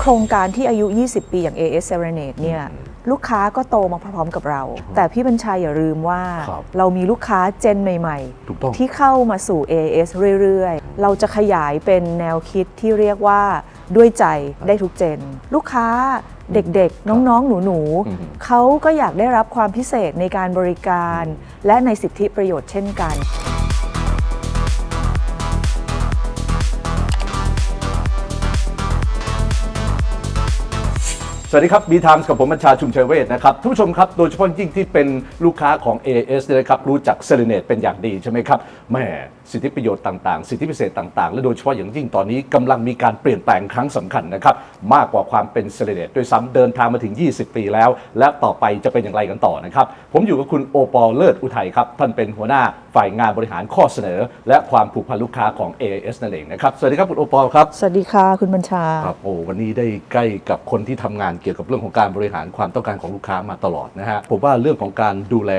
โครงการที่อายุ 20 ปีอย่าง AS Serenade เนี่ยลูกค้าก็โตมาพร้อมๆกับเรา แต่พี่บัญชาอย่าลืมว่า ครับเรามีลูกค้าเจนใหม่ถูกต้อง ที่เข้ามาสู่ AS เรื่อยๆ เราจะขยายเป็นแนวคิดที่เรียกว่าด้วยใจได้ทุกเจน ลูกค้าเด็กๆ น้องๆ หนูอืม ๆ เขาก็อยากได้รับความพิเศษในการบริการ และในสิทธิประโยชน์เช่นกัน สวัสดีครับ B Times กับผมบัญชาชุมเชยเวทนะครับท่านผู้ชมครับโดยเฉพาะยิ่งที่เป็นลูกค้าของ AS เนี่ยนะครับรู้จักเซเลเนตเป็นอย่างดีใช่ไหมครับแหม่สิทธิประโยชน์ต่างๆ สิทธิพิเศษต่างๆ และโดยเฉพาะอย่างยิ่งตอนนี้กำลังมีการเปลี่ยนแปลงครั้งสำคัญนะครับมากกว่าความเป็นเซเลเนตด้วยซ้ำเดินทางมาถึง 20 ปีแล้ว และต่อไปจะเป็นอย่างไรกันต่อนะครับผมอยู่กับคุณโอปอลเลิศอุทัยครับท่านเป็นหัวหน้าฝ่ายงานบริหารข้อเสนอ และความผูกพันลูกค้าของ AS นั่นเองนะครับ สวัสดีครับคุณโอปอลครับ สวัสดีค่ะคุณบัญชา ครับโอ้วันนี้ได้ใกล้กับคนที่ทำงานเกี่ยวกับเรื่องของการบริหารความต้องการของลูกค้ามาตลอดนะฮะผมว่าเรื่องของการดูแล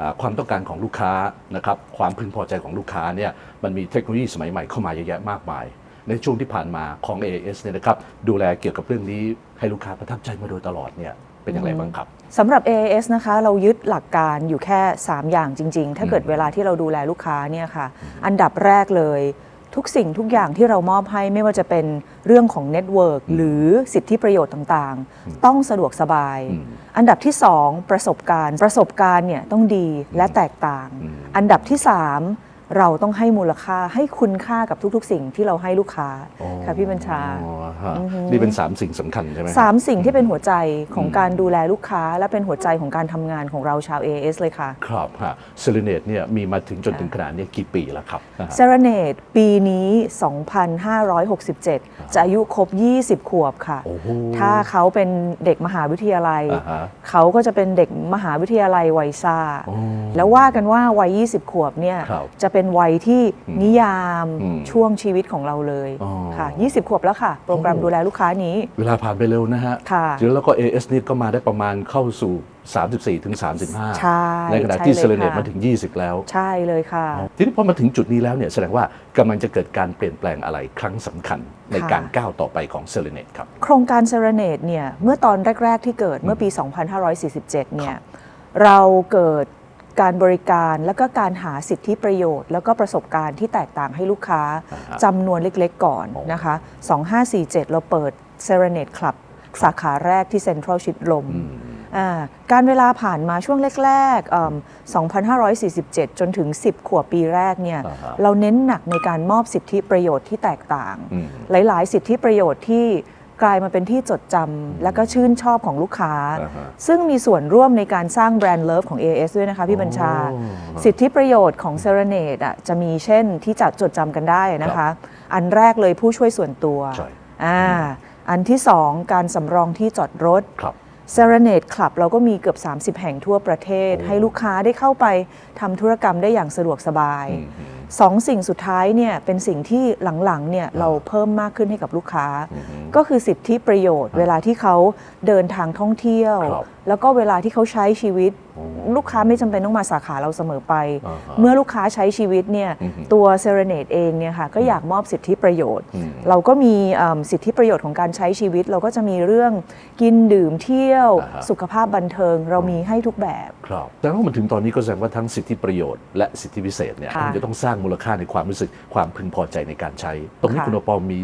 อ่าความต้องการของลูกค้านะครับความพึงพอใจของลูกค้าเนี่ยมันมีเทคโนโลยีสมัยใหม่เข้ามาเยอะแยะมากมาย ในช่วงที่ผ่านมาของ AAS เนี่ยนะครับดูแลเกี่ยวกับเรื่องนี้ให้ลูกค้าประทับใจมาโดยตลอดเนี่ย เป็นอย่างไรบ้างครับสำหรับ AAS นะคะเรายึดหลักการอยู่แค่ 3 อย่างจริง ๆ ถ้าเกิดเวลาที่เราดูแลลูกค้าเนี่ยค่ะ อันดับแรกเลยทุกสิ่งทุกอย่างที่เรามอบให้ไม่ว่าจะเป็นเรื่องของเน็ตเวิร์กหรือสิทธิประโยชน์ต่างๆ ต้องสะดวกสบายอืมอันดับที่ 2 ประสบการณ์ ประสบการณ์เนี่ยต้องดีและแตกต่างอืมอันดับที่ 3 เราต้องให้มูลค่าให้คุณค่ากับทุกๆ สิ่งที่เราให้ลูกค้าค่ะพี่บัญชาอ๋อฮะนี่เป็น 3 สิ่งสำคัญใช่ไหมฮะสามสิ่งที่เป็นหัวใจของการดูแลลูกค้า และเป็นหัวใจของการทำงานของเราชาว AS เลยค่ะ ครับฮะเซเลเนตเนี่ยมีมาถึงจนถึงขนาดเนี้กี่ปีแล้วครับนะฮะเซ r เนตปีนี้ 2,567 จะอายุครบ 20 ขวบค่ะโอ้โหถ้าเขาเป็นเด็กมหาวิทยาลัยอ่าฮะเขาก็จะเป็นเด็กมหาวิทยาลัยวัยซ่าโอ้แล้วว่ากันว่าวัย 20 ขวบเนี่ยครับจะเป็นวัยที่นิยามอืมช่วงชีวิตของเราเลยอ๋อ ค่ะ 20 ขวบแล้วค่ะ โปรแกรมโอ้ดูแลลูกค้านี้ เวลาผ่านไปเร็วนะฮะค่ะแล้วก็ AS นี่ก็มาได้ประมาณเข้าสู่ 34ถึง35 ใช่ในขณะใช่ที่เลยเซเลเนตค่ะ มาถึง 20 แล้ว ใช่เลยค่ะ ทีนี้พอมาถึงจุดนี้แล้วเนี่ยแสดงว่ากำลังจะเกิดการเปลี่ยนแปลงอะไรครั้งสำคัญในค่ะ การก้าวต่อไปของเซเลเนตครับ โครงการเซ r เนตเนี่ยเมื่อตอนแรก ๆ ที่เกิดเมื่อปี 2547 เนี่ยเราเกิด การบริการแล้วก็การหาสิทธิประโยชน์ แล้วก็ประสบการณ์ที่แตกต่างให้ลูกค้าอ่าฮะจำนวนเล็กๆก่อนอ๋อนะคะ 2547 เราเปิดเซ r เนตคลับสาขาแรกที่เซ็นทรัลชิดลมอืมอ่าการเวลาผ่านมาช่วงแรกๆเอิ่ม2547 จนถึง 10 ขวบปีแรกเนี่ยอ่าฮะเราเน้นหนักในการมอบสิทธิประโยชน์ที่แตกต่างอืมหลาย ๆ สิทธิประโยชน์ที่ กลายมาเป็นที่จดจำและก็ชื่นชอบของลูกค้า อ่าฮะ ซึ่งมีส่วนร่วมในการสร้างแบรนด์เลิฟของ AS ด้วยนะคะพี่บัญชาโอ้สิทธิประโยชน์ของ s e r e n a t e อะจะมีเช่นที่จะจดจำกันได้นะคะ อันแรกเลยผู้ช่วยส่วนตัวใช่ อ่าอันที่สองการสำรองที่จอดรถ ครับเซ r e n a t e Club เราก็มีเกือบ 30 แห่งทั่วประเทศ โอ้ ให้ลูกค้าได้เข้าไปทำธุรกรรมได้อย่างสะดวกสบาย อืม สองสิ่งสุดท้ายเนี่ยเป็นสิ่งที่หลังๆเนี่ยเราเพิ่มมากขึ้นให้กับลูกค้า ก็คือสิทธิประโยชน์ เวลาที่เขาเดินทางท่องเที่ยวครับแล้วก็เวลาที่เขาใช้ชีวิตโอ้ลูกค้าไม่จำเป็นต้องมาสาขาเราเสมอไปอ่าฮะเมื่อลูกค้าใช้ชีวิตเนี่ยอือฮึตัวเซ r e n a t e เองเนี่ยค่ะก็อยากมอบสิทธิประโยชน์อืมเราก็มีเอิ่มสิทธิประโยชน์ของการใช้ชีวิต เราก็จะมีเรื่องกินดื่มเที่ยวอ่าฮะสุขภาพบันเทิงเรามีให้ทุกแบบครับแต่ว่ามันถึงตอนนี้ก็แสดงว่าทั้งสิทธิประโยชน์และสิทธิพิเศษเนี่ยค่ะมันจะต้องสร้างมูลค่าในความรู้สึกความพึงพอใจในการใช้ ตรงนี้ค่ะคุณโอปอลมี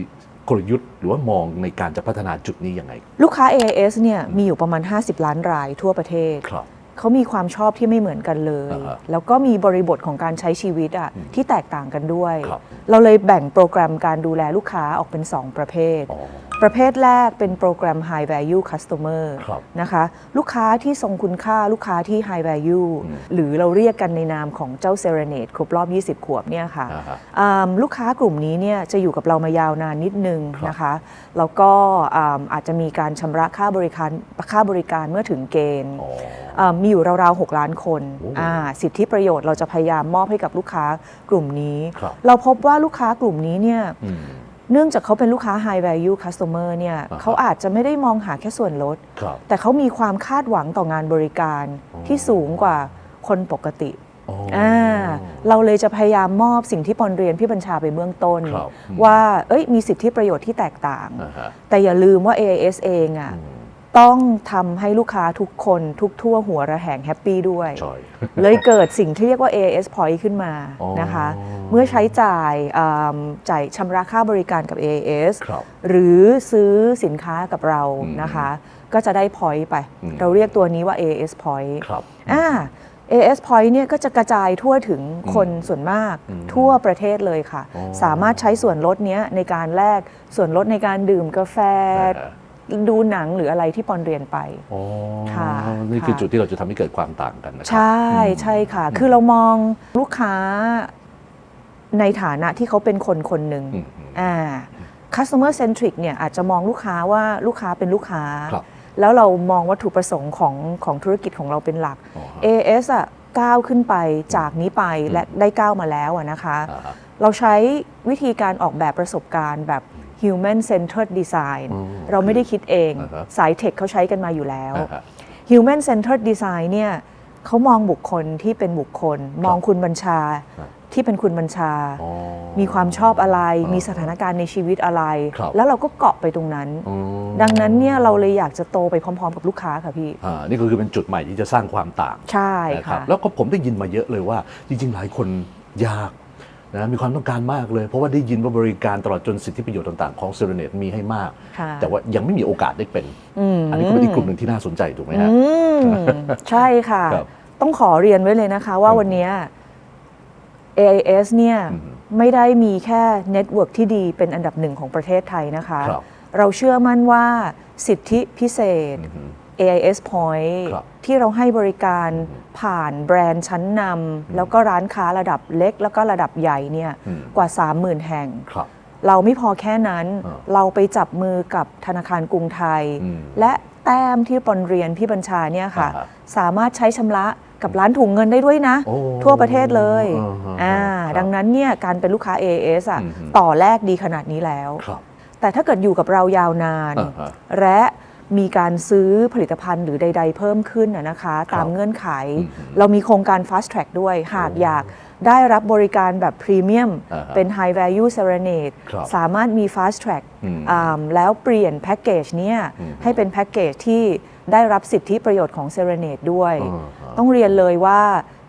กลยุทธ์ หรือว่ามองในการจะพัฒนาจุดนี้ยังไง ลูกค้า AIS เนี่ยมีอยู่ประมาณ 50 ล้านรายทั่วประเทศ ครับ เขามีความชอบที่ไม่เหมือนกันเลย อ่าฮะแล้วก็มีบริบทของการใช้ชีวิตอะที่แตกต่างกันด้วย ครับ เราเลยแบ่งโปรแกรมการดูแลลูกค้าออกเป็น 2 ประเภท อ๋อ ประเภทแรกเป็นโปรแกรม High Value Customer ครับนะคะลูกค้าที่ทรงคุณค่าลูกค้าที่ High Value หรือเราเรียกกันในนามของเจ้า Serenade ครบรอบ 20 ขวบเนี่ยค่ะอ่าฮะอ่าลูกค้ากลุ่มนี้เนี่ยจะอยู่กับเรามายาวนานนิดนึงครับนะคะแล้วก็อ่าอาจจะมีการชำระค่าบริการค่าบริการเมื่อถึงเกณฑ์อ๋ออ่ามีอยู่ราวๆ 6 ล้านคนโอ้อ่าสิทธิประโยชน์เราจะพยายามมอบให้กับลูกค้ากลุ่มนี้ครับเราพบว่าลูกค้ากลุ่มนี้เนี่ยอืม เนื่องจากเขาเป็นลูกค้า high value customer เนี่ยอ่าฮะเขาอาจจะไม่ได้มองหาแค่ส่วนลดครับแต่เขามีความคาดหวังต่องานบริการอ๋อที่สูงกว่าคนปกติอ๋ออ่อ่าเราเลยจะพยายามมอบสิ่งที่ปอนเรียนพี่บัญชาไปเบื้องต้นครับอืมว่าเอ้ยมีสิทธิประโยชน์ที่แตกต่างอ่าฮะแต่อย่าลืมว่า AIS เองอะ ต้องทำให้ลูกค้าทุกคนทุกทั่วหัวระแหงแฮปปี้ด้วย ใช่ เลยเกิดสิ่งที่เรียกว่า AIS Point ขึ้นมาอ๋อนะคะ เมื่อใช้จ่ายอ่าจ่ายชำระค่าบริการกับ AIS ครับหรือซื้อสินค้ากับเราอืมนะคะ ก็จะได้ point ไป อืม เราเรียกตัวนี้ว่า AIS Point ครับ อ่า AS Point เนี่ยก็จะกระจายทั่วถึงคนส่วนมากอืมทั่วประเทศเลยค่ะ อ๋อ สามารถใช้ส่วนลดเนี้ยในการแลกส่วนลดในการดื่มกาแฟ อ่า ดูหนังหรืออะไรที่ปอนเรียนไป อ๋อค่ะนี่คือค่ะ จุดที่เราจะทำให้เกิดความต่างกันนะครั ใช่ใช่ค่ะคือเรามองลูกค้าในฐานะที่เขาเป็นคนคนหนึ่งอืมอืม อ่า customer centric เนี่ยอาจจะมองลูกค้าว่าลูกค้าเป็นลูกค้า ครับ แล้วเรามองวัตถุประสงค์ของของธุรกิจของเราเป็นหลัก อ๋อฮะ AS อะก้าวขึ้นไปจากนี้ไปและได้ก้าวมาแล้วอะนะคะ อ่าฮะ เราใช้วิธีการออกแบบประสบการณ์แบบ human centered design อืมเราไม่ได้คิดเองอ่าฮะสายเทคเขาใช้กันมาอยู่แล้วอ่าฮะ human centered design เนี่ยเขามองบุคคลที่เป็นบุคคล มองคุณบัญชาครับที่เป็นคุณบัญชาอ๋อมีความชอบอะไรอ่ามีมีสถานการณ์ในชีวิตอะไรครับแล้วเราก็เกาะไปตรงนั้นอืมดังนั้นเนี่ยเราเลยอยากจะโตไปพร้อม ๆ กับลูกค้าค่ะพี่อ่านี่ก็คือเป็นจุดใหม่ที่จะสร้างความต่าง ใช่นะครับค่ะ แล้วก็ผมได้ยินมาเยอะเลยว่า จริง ๆ หลายคนอยาก นะมีความต้องการมากเลย เพราะว่าได้ยินว่าบริการตลอดจนสิทธิประโยชน์ต่างๆของเซเรเนตมีให้มาก ค่ะแต่ว่ายังไม่มีโอกาสได้เป็นอืมอันนี้ก็เป็นอีกกลุ่มหนึ่งที่น่าสนใจถูกไหมฮะ อืมใช่ค่ะ ครับต้องขอเรียนไว้เลยนะคะว่าอืมวันเนี้ย AIS เนี่ย อืมไม่ได้มีแค่เน็ตเวิร์กที่ดีเป็นอันดับหนึ่งของประเทศไทยนะคะ ครับ เราเชื่อมั่นว่าสิทธิพิเศษ อืม AIS Point ครับ ที่เราให้บริการผ่านแบรนด์ชั้นนำแล้วก็ร้านค้าระดับเล็ก แล้วก็ระดับใหญ่เนี่ยอืม กว่า 30,000 แห่ง ครับ เราไม่พอแค่นั้น อ่าเราไปจับมือกับธนาคารกรุงไทย อืมและแต้มที่ปอนเรียนพี่บัญชาเนี่ยค่ะ อ่าฮะสามารถใช้ชำระกับร้านถุงเงินได้ด้วยนะ โอ้ทั่วประเทศเลยอ่าฮะอ่าครับดังนั้นเนี่ยการเป็นลูกค้า AAS อะอืมฮึต่อแรกดีขนาดนี้แล้ว ครับ แต่ถ้าเกิดอยู่กับเรายาวนาน อ่าฮะและ มีการซื้อผลิตภัณฑ์หรือใด ๆ เพิ่มขึ้นนะนะคะ ตามเงื่อนไขอืมฮึเรามีโครงการ Fast Track ด้วย หากอยากได้รับบริการแบบพรีเมียมอ่าฮะเป็น High Value Serenade ครับสามารถมี Fast Track อืมอ่าแล้วเปลี่ยนแพ็กเกจเนี่ยอืมให้เป็นแพ็กเกจที่ได้รับสิทธิประโยชน์ของ Serenade ด้วยอ่าฮะต้องเรียนเลยว่า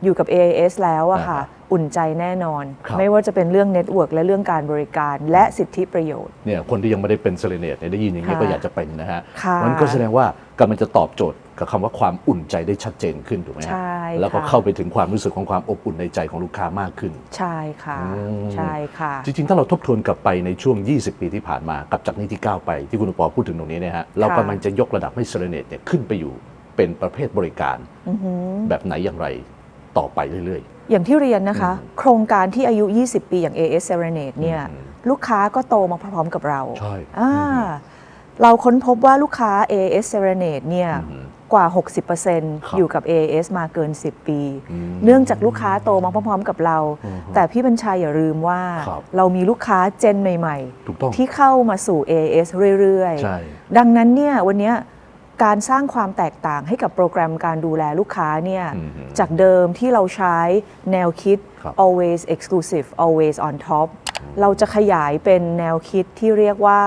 อยู่กับ AIS แล้วอะค่ะ อ่าฮะอุ่นใจแน่นอน ครับ ไม่ว่าจะเป็นเรื่องเน็ตเวิร์กและเรื่องการบริการและสิทธิประโยชน์ เนี่ยคนที่ยังไม่ได้เป็นเซเลเนตเนี่ยได้ยินอย่างนี้ยค่ะก็อยากจะเป็นนะฮะค่ะมันก็แสดงว่ากำลังจะตอบโจทย์กับคำว่าความอุ่นใจได้ชัดเจนขึ้นถูกไหมฮะใช่แล้วก็ค่ะ เข้าไปถึงความรู้สึกของความอบอุ่นในใจของลูกค้ามากขึ้น ใช่ค่ะ อืม ใช่ค่ะ จริงๆ ถ้าเราทบทวนกลับไปในช่วง 20 ปีที่ผ่านมากับจากนี้ที่ก้าวไปที่คุณอุปอพูดถึงตรงนี้เนี่ยฮะเรากำลังจะยกระดับให้เซเลเนตเนี่ยขึ้นไปอยู่เป็นประเภทบริการอือหือแบบไหนอย่างไร ต่อไปเรื่อย อย่างที่เรียนนะคะ โครงการที่อายุ 20 ปีอย่าง AS Serenade เนี่ยอืมลูกค้าก็โตมาพร้อมๆกับเราใช่อ่าอืมเราค้นพบว่าลูกค้า AS Serenade เนี่ยอืมกว่าครับ60%อยู่กับ AS มาเกิน 10 ปีอืมเนื่องจากลูกค้าโตมาพร้อมๆกับเรา อือฮึแต่พี่บัญชาอย่าลืมว่า ครับ เรามีลูกค้าเจนใหม่ๆถูกต้องๆ ที่เข้ามาสู่ AS เรื่อย ๆ ใช่ ดังนั้นเนี่ยวันเนี้ย การสร้างความแตกต่างให้กับโปรแกรมการดูแลลูกค้าเนี่ยอืมฮึจากเดิมที่เราใช้แนวคิดครับ always exclusive always on top เราจะขยายเป็นแนวคิดที่เรียกว่า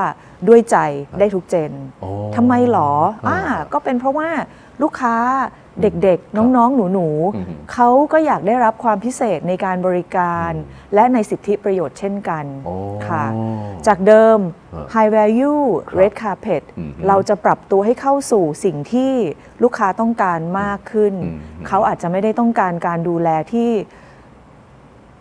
ด้วยใจได้ทุกเจนโอ้ทำไมหรออ่าอ่าก็เป็นเพราะว่า ลูกค้าเด็กๆ น้องๆ หนูอืมๆเขาก็อยากได้รับความพิเศษในการบริการ และในสิทธิประโยชน์เช่นกันโอ้ค่ะ จากเดิมเออ High Value ครับ Red Carpet อืมเราจะปรับตัวให้เข้าสู่สิ่งที่ลูกค้าต้องการมากขึ้นอืมเขาอาจจะไม่ได้ต้องการการดูแลที่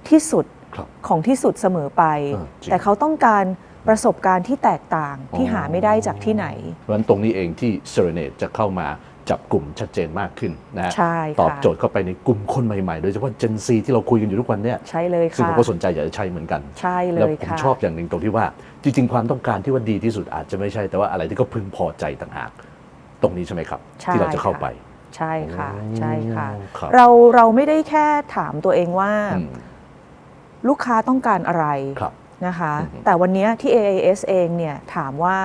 ที่สุดครับของที่สุดเสมอไปเออจริงแต่เขาต้องการประสบการณ์ที่แตกต่างที่อ๋อหาไม่ได้จากที่ไหนเพราะฉะนั้นตรงนี้เองที่เซเรเนตจะเข้ามา จับกลุ่มชัดเจนมากขึ้นนะฮะใช่ค่ะตอบโจทย์เข้าไปในกลุ่มคนใหม่ๆ โดยเฉพาะ Gen Z ที่เราคุยกันอยู่ทุกวันเนี่ยใช่เลยซึ่งค่ะผมก็สนใจอยากจะใช้เหมือนกันใช่เลแล้วยผมค่ะชอบอย่างหนึ่งตรงที่ว่า จริง ๆ ความต้องการที่ว่าดีที่สุดอาจจะไม่ใช่แต่ว่าอะไรที่เขาพึงพอใจต่างหาก ตรงนี้ใช่ไหมครับใช่ที่เราจะเข้าไป ใช่ค่ะโอ้ใช่ค่ะครับเราเราไม่ได้แค่ถามตัวเองว่าอืมลูกค้าต้องการอะไรครับนะคะอือฮึแต่วันนี้ที่ AIS เองเนี่ยถามว่า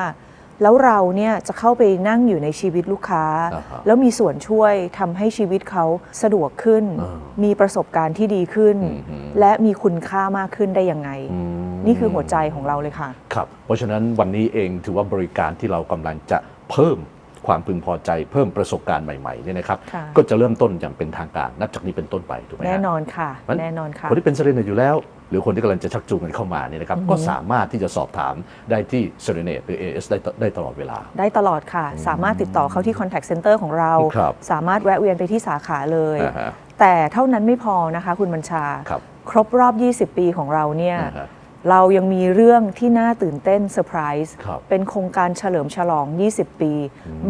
แล้วเราเนี่ยจะเข้าไปนั่งอยู่ในชีวิตลูกค้า อ่าฮะแล้วมีส่วนช่วยทำให้ชีวิตเขาสะดวกขึ้น อ่ามีประสบการณ์ที่ดีขึ้น อืมอืม และมีคุณค่ามากขึ้นได้ยังไง อืม นี่คือหัวใจของเราเลยค่ะ ครับ เพราะฉะนั้นวันนี้เองถือว่าบริการที่เรากำลังจะเพิ่ม ความพึงพอใจเพิ่มประสบการณ์ใหม่ๆเนี่ยนะครับค่ะก็จะเริ่มต้นอย่างเป็นทางการนับจากนี้เป็นต้นไปถูกไหมฮะแน่นอนค่ะเพราะฉะแน่นอนค่ะคนที่เป็นเซเรเนตอยู่แล้ว หรือคนที่กำลังจะชักจูงกันเข้ามาเนี่ยนะครับก็สามารถที่จะสอบถามได้ที่เซเรเนตหรือ AS ได้ตได้ตลอดเวลา ได้ตลอดค่ะ สามารถติดต่อเข้าที่ contact center ของเราครับสามารถแวะเวียนไปที่สาขาเลยอ่าฮะแต่เท่านั้นไม่พอนะคะ คุณบัญชา ครับครบรอบ 20 ปีของเราเนี่ยอ่าฮะ เรายังมีเรื่องที่น่าตื่นเต้นเซอร์ไพรส์ครับเป็นโครงการเฉลิมฉลอง 20 ปี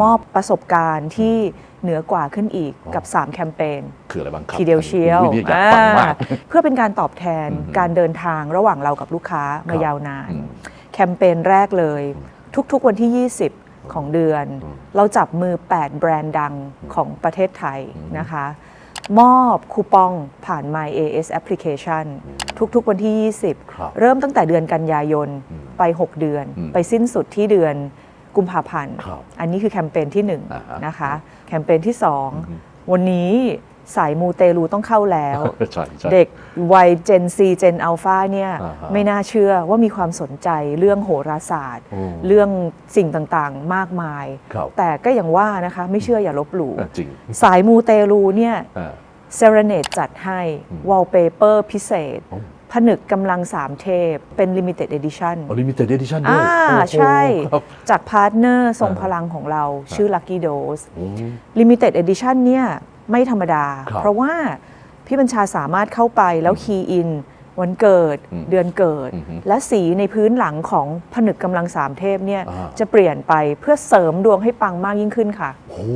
มอบประสบการณ์ที่เหนือกว่าขึ้นอีกกับ 3 แคมเปญคืออะไรบ้างครับทีเดียวเชียวอุ๊นี่อยากฟังมาก อ่าเพื่อเป็นการตอบแทนอืมการเดินทางระหว่างเรากับลูกค้ามาครับ ยาวนาน อืม แคมเปญแรกเลย ทุกๆวันที่ 20 ของเดือนเราจับมือ 8 แบรนด์ดังของประเทศไทยนะคะ มอบคูปองผ่าน My AS Application ทุกๆวันที่ ครับ20 เริ่มตั้งแต่เดือนกันยายนไป 6 เดือน อืมไปสิ้นสุดที่เดือนกุมภาพันธ์ ครับอันนี้คือแคมเปญที่ อ่าฮะ1 นะคะ แคมเปญที่ 2 วันนี้ สายมูเตลูต้องเข้าแล้ว ใช่ใช่ เด็กวัย Gen C Gen Alpha เนี่ยอ่าฮะไม่น่าเชื่อว่ามีความสนใจเรื่องโหราศาสตร์ อืมเรื่องสิ่งต่างๆ มากมาย ครับ แต่ก็อย่างว่านะคะ ไม่เชื่ออย่าลบหลู่อะจริงสายมูเตลูเนี่ย อ่า เซเรเนตจัดให้วอลเปเปอร์พิเศษ โอ้ ผนึกกำลังสามเทพ เป็น Limited Edition อลิมิเต็ดเอดิชั่นด้วอ่ายโอ้โหใช่ ครับ จากพาร์ทเนอร์ทรงอ่า พลังของเราชื่อ Lucky Dose โอ้ Limited Edition เนี่ย ไม่ธรรมดา ครับเพราะว่าพี่บัญชาสามารถเข้าไปแล้วคีย์อิน วันเกิด อืมเดือนเกิด อือฮึและสีในพื้นหลังของผนึกกำลังสามเทพเนี่ยอ่า จะเปลี่ยนไปเพื่อเสริมดวงให้ปังมากยิ่งขึ้นค่ะ โอ้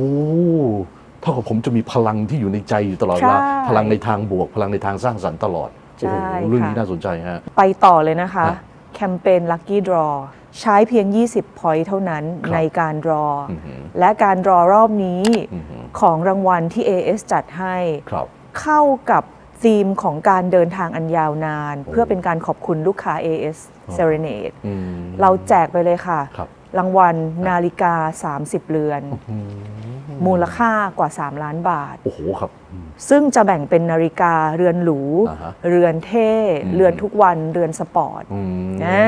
เท่ากับผมจะมีพลังที่อยู่ในใจอยู่ตลอดเวใช่ลาพลังในทางบวก พลังในทางสร้างสรรค์ตลอดใช่โอ้โหเรื่องนี้ค่ะ น่าสนใจฮะ ไปต่อเลยนะคะอะแคมเปญ Lucky Draw ใช้เพียง 20 point เท่านั้นครับ ในการดรอออหือ และการดรอรอบนี้ อือหือ ของรางวัลที่ AS จัดให้ ครับ เข้ากับธีมของการเดินทางอันยาวนาน เพื่อเป็นการขอบคุณลูกค้า AS Serenade อืม เราแจกไปเลยค่ะ ครับ รางวัลนาฬิกา 30 เรือนมูลค่ากว่า 3 ล้านบาท โอ้โหครับอืมซึ่งจะแบ่งเป็นนาฬิกาเรือนหรู อ่าฮะเรือนเท่ อืม เรือนทุกวัน เรือนสปอร์ต อืมอ่า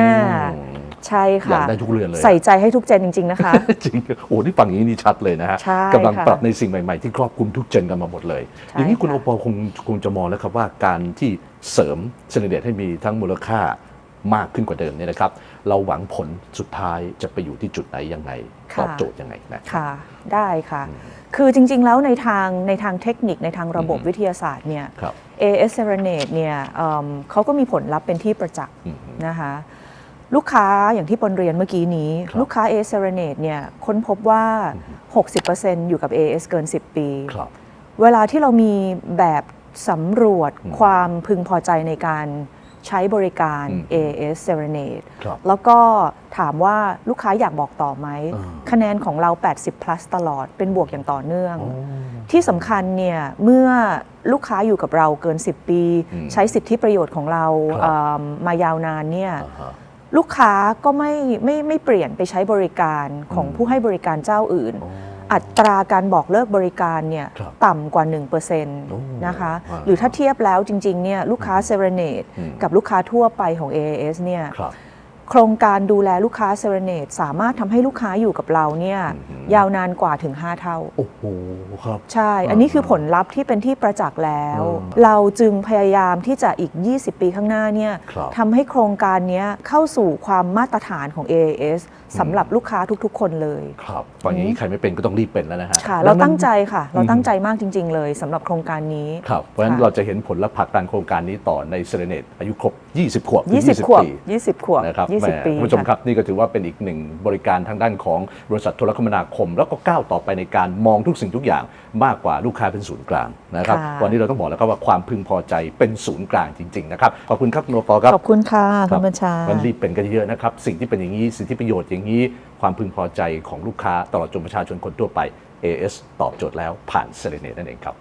ใช่อยาค่ะ กได้ทุกเรือนเลย ใส่ใจให้ทุกเจนจริง ๆ นะคะ จริงโอ้นี่ฟังอย่างนี้นี่ชัดเลยนะฮะใช่กำลังค่ะปรับในสิ่งใหม่ ๆ ที่ครอบคลุมทุกเจนกันมาหมดเลย ใช่อย่างนี้คุณค่ะโอปอลคงคงจะมองแล้วครับว่าการที่เสริมเซนเดตให้มีทั้งมูลค่ามากขึ้นกว่าเดิมเนี่ยนะครับ เราหวังผลสุดท้ายจะไปอยู่ที่จุดไหนยังไงตอบโจทย์ยังไงนะ ค่ะ ได้ค่ะคือจริง ๆ แล้วในทางในทางเทคนิคในทางระบบอืม วิทยาศาสตร์เนี่ย ครับ AS Serenade เนี่ยเอิ่มเขาก็มีผลลัพธ์เป็นที่ประจักษ์อืม นะคะ ลูกค้าอย่างที่ปนเรียนเมื่อกี้นี้ครับลูกค้า AS Serenade เนี่ยค้นพบว่า 60%อยู่กับ AS เกิน 10 ปี ครับ เวลาที่เรามีแบบสำรวจอืมความพึงพอใจในการใช้บริการ อืม AS Serenade ครับแล้วก็ถามว่าลูกค้าอยากบอกต่อไหม อ่า คะแนนของเรา 80 plus ตลอดเป็นบวกอย่างต่อเนื่องโอ้ที่สำคัญเนี่ยเมื่อลูกค้าอยู่กับเราเกิน 10 ปี อืมใช้สิทธิประโยชน์ของเราครับ เอิ่มมายาวนานเนี่ย อ่าฮะ ลูกค้าก็ไม่ไม่ไม่เปลี่ยนไปใช้บริการของอืมผู้ให้บริการเจ้าอื่นโอ้อัตราการบอกเลิกบริการเนี่ยครับต่ำกว่าโอ้1%นะคะอ่าหรือถ้าเทียบแล้วจริงๆเนี่ยลูกค้าเซเรเนตอืมกับลูกค้าทั่วไปของ AAS เนี่ย ครับ โครงการดูแลลูกค้าเซเรเนตสามารถทำให้ลูกค้าอยู่กับเราเนี่ยอืมยาวนานกว่าถึง 5 เท่า โอ้โหครับ ใช่ อันนี้คือผลลัพธ์ที่เป็นที่ประจักษ์แล้วอืมเราจึงพยายามที่จะอีก 20 ปีข้างหน้าเนี่ยครับทำให้โครงการเนี้ยเข้าสู่ความมาตรฐานของ AAS สำหรับลูกค้าทุก ๆ คนเลยครับฟังอย่างนี้ใครไม่เป็นก็ต้องรีบเป็นแล้วนะฮะค่ะดัเรานั้นตั้งใจค่ะ เราตั้งใจมากจริง ๆ เลยสำหรับโครงการนี้ครับเพราะฉะนั้นค่ะเราจะเห็นผลและผลักดันโครงการนี้ต่อในเซเลเนตอายุครบ 20 ขวบถึง20 ขวบปี20 ขวบนะครับแหม20ปีคุณผู้ชมค่ะครับนี่ก็ถือว่าเป็นอีกหนึ่งบริการทางด้านของบริษัทโทรคมนาคม แล้วก็ก้าวต่อไปในการมองทุกสิ่งทุกอย่างมากกว่าลูกค้าเป็นศูนย์กลางนะครับค่ะวันนี้เราต้องบอกแล้วครับว่าความพึงพอใจเป็นศูนย์กลางจริง ๆ นะครับขอบคุณครับโนปอครับขอบคุณค่ะคคุรัณบบัญชามันรีบเป็นกันเยอะนะครับสิ่งที่เป็นอย่างนี้สิ่งที่ประโยชน์อย่างนี้ความพึงพอใจของลูกค้าตลอดจนประชาชนคนทั่วไป AS ตอบโจทย์แล้วผ่านเซเลเนตนั่นเองครับ